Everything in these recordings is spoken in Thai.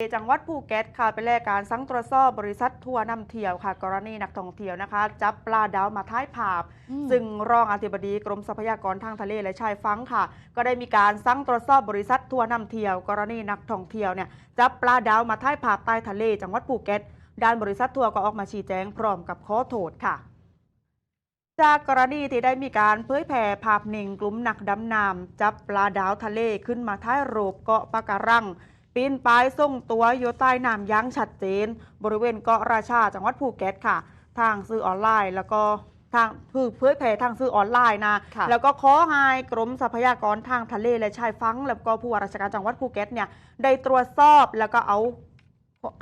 จังหวัดภูเก็ตค่ะเป็นแรกการสังตรวจสอบบริษัททัวร์นำเที่ยวค่ะ กรณีนักท่องเที่ยวนะคะ จับปลาดาวมาท้ายภาพ ซึ่งรองอธิบดีกรมทรัพยากรทางทะเลและชายฝั่งค่ะ ก็ได้มีการสั่งตรวจสอบบริษัททัวร์นำเที่ยว กรณีนักท่องเที่ยวเนี่ยจับปลาดาวมาท้ายภาพใต้ทะเล จังหวัดภูเก็ตด้านบริษัททัวร์ก็ออกมาชี้แจงพร้อมกับขอโทษค่ะจากกรณีที่ได้มีการเผยแพร่ภาพหนึ่งกลุ่มนักดำน้ำจับปลาดาวทะเลขึ้นมาท้ายรูปเกาะปะการัง ปีนป่ายส่งตัวอยู่ใต้น้ำอยั้งชัดเจน บริเวณเกาะราชาจังหวัดภูเก็ตค่ะ ทางสื่อออนไลน์แล้วก็ทางคือเผยแพร่ทางสื่อออนไลน์นะค่ะแล้วก็ขอให้กรมทรัพยากรทางทะเลและชายฝั่งแล้วก็ผู้ว่าราชการจังหวัดภูเก็ตเนี่ยได้ตรวจสอบแล้วก็เอา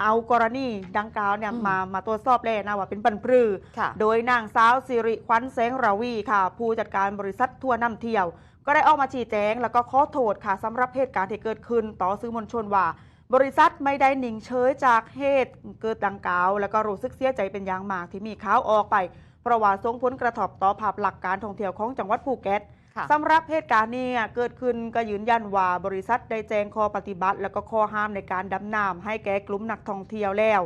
เอากรณีดังกล่าวเนี่ยอืมมามาตรวจสอบเลยนะว่าเป็นปันปรือค่ะโดยนางสาวสิริควันแสงราวีค่ะ ผู้จัดการบริษัททัวร์นำเที่ยว ก็ได้ออกมาชี้แจงแล้วก็ขอโทษค่ะสำหรับเหตุการณ์ที่เกิดขึ้นต่อสื่อมวลชนว่า บริษัทไม่ได้หนิ่งเฉยจากเหตุเกิดดังกล่าว แล้วก็รู้สึกเสียใจเป็นอย่างมากที่มีข่าวออกไปเพราะว่าส่งผลกระทบต่อภาพลักษณ์การท่องเที่ยวของจังหวัดภูเก็ตค่ะสำหรับเหตุการณ์นี้เกิดขึ้นก็ยืนยันว่าบริษัทได้แจ้งข้อปฏิบัติ แล้วก็ข้อห้ามในการดำน้ำให้แก่กลุ่มนักท่องเที่ยวแล้ว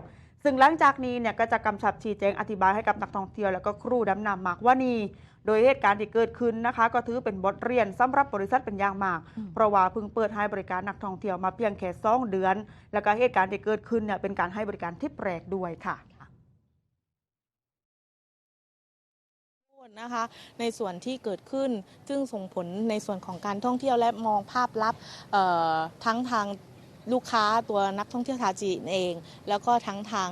ซึ่งหลังจากนี้เนี่ยก็จะกำชับชี้แจงอธิบายให้กับนักท่องเที่ยว แล้วก็ครูดำน้ำมากว่านี่ โดยเหตุการณ์ที่เกิดขึ้นนะคะ ก็ถือเป็นบทเรียนสำหรับบริษัทเป็นอย่างมากอืมเพราะว่าเพิ่งเปิดให้บริการนักท่องเที่ยวมาเพียงแค่สองเดือน แล้วก็เหตุการณ์ที่เกิดขึ้นเนี่ยเป็นการให้บริการที่แปลกด้วยค่ะนะคะในส่วนที่เกิดขึ้น ซึ่งส่งผลในส่วนของการท่องเที่ยวและมองภาพลับเอ่อทั้งทาง ลูกค้าตัวนักท่องเที่ยวชาวจีนเอง แล้วก็ทั้งทาง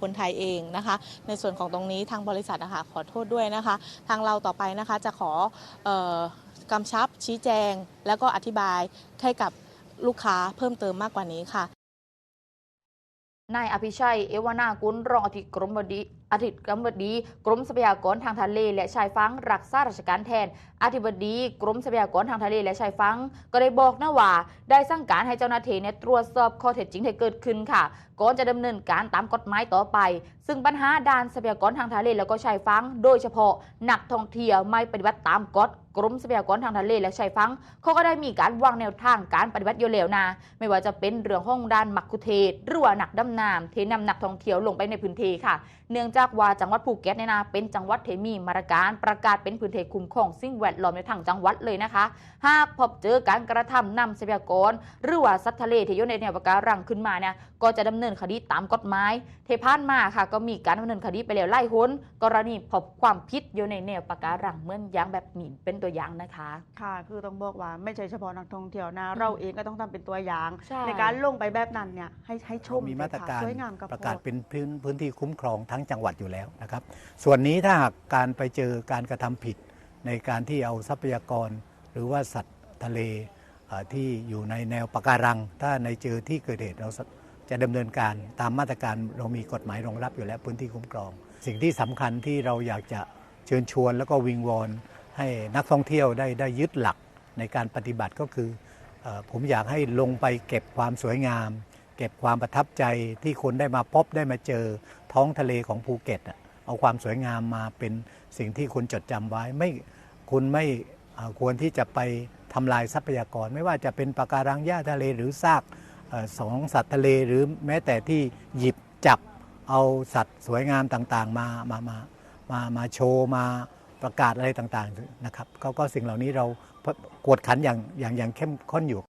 คนไทยเองนะคะ ในส่วนของตรงนี้ทางบริษัทนะคะขอโทษด้วยนะคะ ทางเราต่อไปนะคะจะขออกำชับชี้แจง แล้วก็อธิบายให้กับลูกค้าเพิ่มเติมมากกว่านี้ค่ะ นายอภิชัย เอวนากุลรองอธิกรมบดีอธิกรมบดี กรมทรัพยากรทางทะเล และชายฝั่งรักษาราชการแทน อธิบดีกรมทรัพยากรทางทะเลและชายฝั่งก็ได้บอกนะว่า ได้สั่งการให้เจ้าหน้าที่เนี่ยตรวจสอบข้อเท็จจริงที่เกิดขึ้นค่ะก่อนจะดำเนินการตามกฎหมายต่อไป ซึ่งปัญหาด้านทรัพยากรทางทะเลแล้วก็ชายฝั่งโดยเฉพาะนักท่องเที่ยวไม่ปฏิบัติตามกฎ กรมทรัพยากรทางทะเลและชายฝั่งเขาก็ได้มีการวางแนวทางการปฏิบัติอยู่แล้วนะไม่ว่าจะเป็นเรื่องห้องด้านมักคุเทศหรือว่านักดำน้ำที่นำนักท่องเที่ยวลงไปในพื้นที่ค่ะ เนื่องจากว่าจังหวัดภูเก็ตเนี่ยนะเป็นจังหวัดเทมีมาตรการประกาศเป็นพื้นที่คุ้มครองสิ่งแวดล้อมในทางจังหวัดเลยนะคะ หากพบเจอการกระทำนำทรัพยากร หรือว่าสัตว์ทะเลที่อยู่ในแนวปะการังขึ้นมาเนี่ยก็จะดำเนินคดีตามกฎหมายเทพานมาค่ะ ก็มีการดำเนินคดีไปแล้วไล่หนกรณีพบความผิดอยู่ในแนวปะการังเมื่อนยางแบบนี้เป็นตัวอย่างนะคะ ค่ะ คือต้องบอกว่าไม่ใช่เฉพาะนักท่องเที่ยวนะอืมเราเองก็ต้องทำเป็นตัวอย่าง ใช่การลงไปแบบนั้นเนี่ยให้ให้ชมมีมาตรการสวยงามกับประกาศเป็นพื้นพื้นที่คุ้มครองทั้งจังหวัดอยู่แล้วนะครับ ส่วนนี้ถ้าหากการไปเจอการกระทำผิด ในการที่เอาทรัพยากร หรือว่าสัตว์ทะเลเอ่อที่อยู่ในแนวปะการัง ถ้าในเจอที่เกิดเหตุเราจะดำเนินการตามมาตรการเรามีกฎหมายรองรับอยู่แล้วพื้นที่คุ้มครอง สิ่งที่สำคัญที่เราอยากจะเชิญชวนแล้วก็วิงวอน ให้นักท่องเที่ยวได้ได้ยึดหลักในการปฏิบัติก็คืออผมอยากให้ลงไปเก็บความสวยงาม เก็บความประทับใจที่คนได้มาพบได้มาเจอท้องทะเลของภูเก็ตเอาความสวยงามมาเป็นสิ่งที่คุณจดจำไว้ไม่คุณไม่ควรที่จะไปทำลายทรัพยากร ไม่ว่าจะเป็นปะการังหญ้าทะเลหรือซากอสองสัตว์ทะเลหรือแม้แต่ที่หยิบจับเอาสัตว์สวยงามต่างๆ มามามามามาโชว์มา ประกาศอะไรต่างๆนะครับก็ก็สิ่งเหล่านี้เรากวดขันอย่างอย่างอย่างเข้มข้นอยู่